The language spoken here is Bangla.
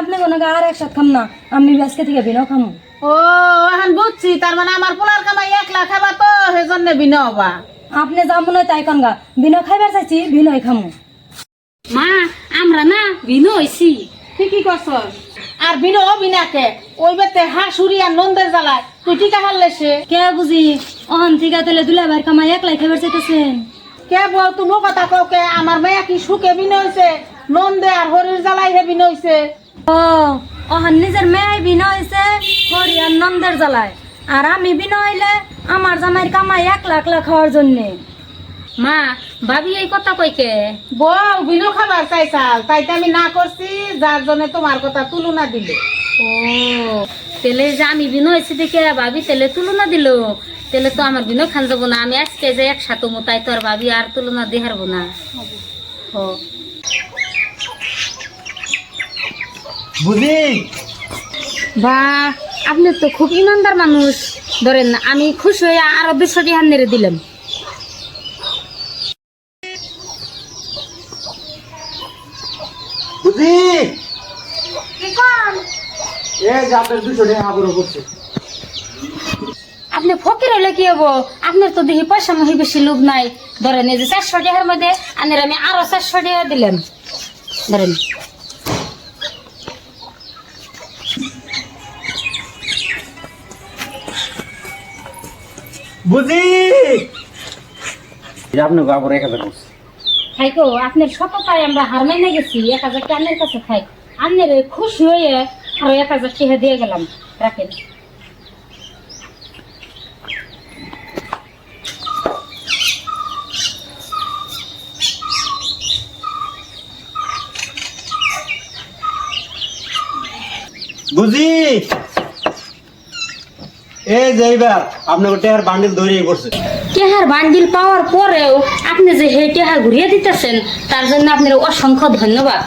আপনি কোনো আর একসাথে খাম না আমি আজকে থেকে বিনাও খামু। ও এখন বুঝছি তার মানে আমার পোলার কামাই এক লাখ খাবা তো সেজন্য বিনা হবা। আপনি যা মনে হয় তাই কনগা বিনা খাইবার চাইছি বিনয় খামু। মা আমরা না ভিনো হয়েছি ঠিকই করছস? আর বিনো বিনাকে ওই বেতে হাসুরি আর নন্দের জ্বালায়। তুই টিকা হারলে সে? কে বুঝি? অহন থেকে তেলে দুলা ভাই কামাই একলাই খাইবার চাইতেছেন। কে বল তুমি কথা কও কে? আমার মেয়ে কি সুখে বিন হয়েছে নন্দে আর হরির জ্বালাই হে বিন হয়েছে ও অহন নিজের মেয়ে বিনা হয়েছে হরিয়ার নন্দের জ্বালায়। আর আমি বিনা হইলে আমার জামাইয়ের কামাই এক লাখ লাখ খাওয়ার জন্যে। মা ভাবি এই কথা কইকে বউ বিনো খাবার চাইছাল তাইতে আমি না করছি যার জন্য তোমার কথা তুলনা দিলে। ও তেলে যে আমি বিনো হয়েছি দেখে ভাবি তেলে তুলনা দিল। তেলে তো আমার বিনো খান যাব না আমি আজকে যে একসাথে মো তাই তো আর ভাবি আর তুলনা দিয়ে হারবো না। ও বুঝি বা আপনি তো খুব ইমানদার মানুষ। ধরেন না আমি খুশি হয়ে আরও দুশো টিহান নেড়ে দিলাম। বুঝি এ যে আপনার দুশো টাকা আবরো করছে। আপনি ফকির হলে কি হব? আপনার তো দেখি পয়সা মহি বেশি লোভ নাই। ধরেন এই যে চারশো টাকার মধ্যে আনের আমি আরও চারশো টাকা দিলাম। ধরেন বুঝি? আপনি আবার এক হাজার করছে খাইকো আপনার সততায় আমরা হার মাইনে গেছি এক হাজার টাকার কাছে খাই। আপনার খুশি হয়ে আরও এক হাজার টাকা দিয়ে গেলাম। রাখেন। বুঝি? এই যাইবার আপনাকে টেহার বান্ডিল ধরিয়ে পড়ছে টেহার বান্ডিল পাওয়ার পরেও আপনি যে হে টেহা ঘুরিয়ে দিতেছেন তার জন্য আপনার অসংখ্য ধন্যবাদ।